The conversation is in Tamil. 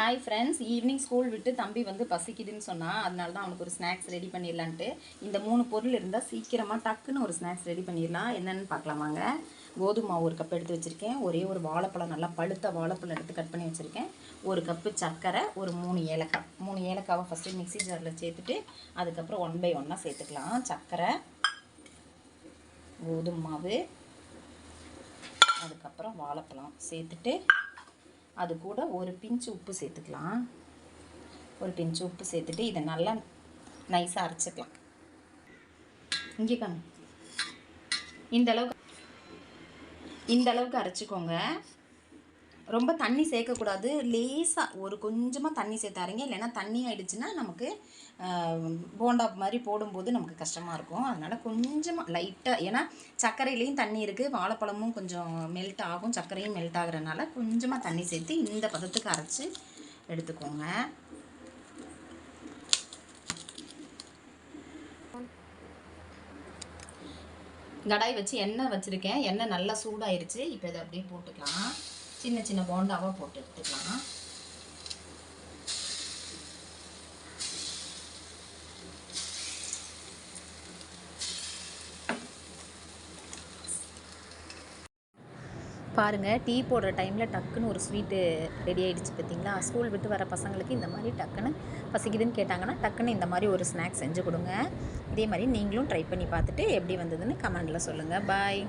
ஹாய் ஃப்ரெண்ட்ஸ் ஈவினிங் ஸ்கூல் விட்டு தம்பி வந்து பசிக்குதுன்னு சொன்னால் அதனால தான் அவனுக்கு ஒரு ஸ்நாக்ஸ் ரெடி பண்ணிடலான்ட்டு. இந்த மூணு பொருள் இருந்தால் சீக்கிரமாக டக்குன்னு ஒரு ஸ்நாக்ஸ் ரெடி பண்ணிடலாம். என்னென்னு பார்க்கலாம் வாங்க. கோதுமை மாவு ஒரு கப் எடுத்து வச்சுருக்கேன். ஒரே ஒரு வாழைப்பழம் நல்லா பழுத்த வாழைப்பழம் எடுத்து கட் பண்ணி வச்சுருக்கேன். ஒரு கப்பு சர்க்கரை ஒரு மூணு ஏலக்காய். மூணு ஏலக்காவை ஃபஸ்ட்டு மிக்ஸி ஜாரில் சேர்த்துட்டு அதுக்கப்புறம் ஒன் பை ஒன்னாக சேர்த்துக்கலாம். சர்க்கரை கோதுமை மாவு அதுக்கப்புறம் வாழைப்பழம் சேர்த்துட்டு அது கூட ஒரு பிஞ்சு உப்பு சேர்த்துக்கலாம். ஒரு பிஞ்சு உப்பு சேர்த்துட்டு இதை நல்லா நைஸாக அரைச்சிக்கலாம். இங்கே காங்க இந்த அளவுக்கு இந்த அளவுக்கு அரைச்சிக்கோங்க. ரொம்ப தண்ணி சேர்க்கக்கூடாது. லேசாக ஒரு கொஞ்சமாக தண்ணி சேர்த்தாருங்க இல்லைன்னா தண்ணி ஆகிடுச்சுன்னா நமக்கு போண்டா மாதிரி போடும்போது நமக்கு கஷ்டமாக இருக்கும். அதனால் கொஞ்சமாக லைட்டாக ஏன்னா சர்க்கரையிலையும் தண்ணி இருக்குது வாழைப்பழமும் கொஞ்சம் மெல்ட் ஆகும். சர்க்கரையும் மெல்ட் ஆகுறதுனால கொஞ்சமாக தண்ணி சேர்த்து இந்த பதத்துக்கு அரைச்சி எடுத்துக்கோங்க. கடாய் வச்சு எண்ணெய் வச்சுருக்கேன். எண்ணெய் நல்லா சூடாயிருச்சு. இப்போ இதை அப்படியே போட்டுக்கலாம். சின்ன சின்ன போண்டாவாக போட்டு எடுத்துக்கலாம். பாருங்கள் டீ போடுற டைமில் டக்குன்னு ஒரு ஸ்வீட்டு ரெடி ஆகிடுச்சு பார்த்தீங்களா ஸ்கூல் விட்டு வர பசங்களுக்கு இந்த மாதிரி டக்குன்னு பசிக்குதுன்னு கேட்டாங்கன்னா டக்குன்னு இந்த மாதிரி ஒரு ஸ்நாக்ஸ் செஞ்சு கொடுங்க. இதே மாதிரி நீங்களும் ட்ரை பண்ணி பார்த்துட்டு எப்படி வந்ததுன்னு கமெண்டில் சொல்லுங்கள் பாய்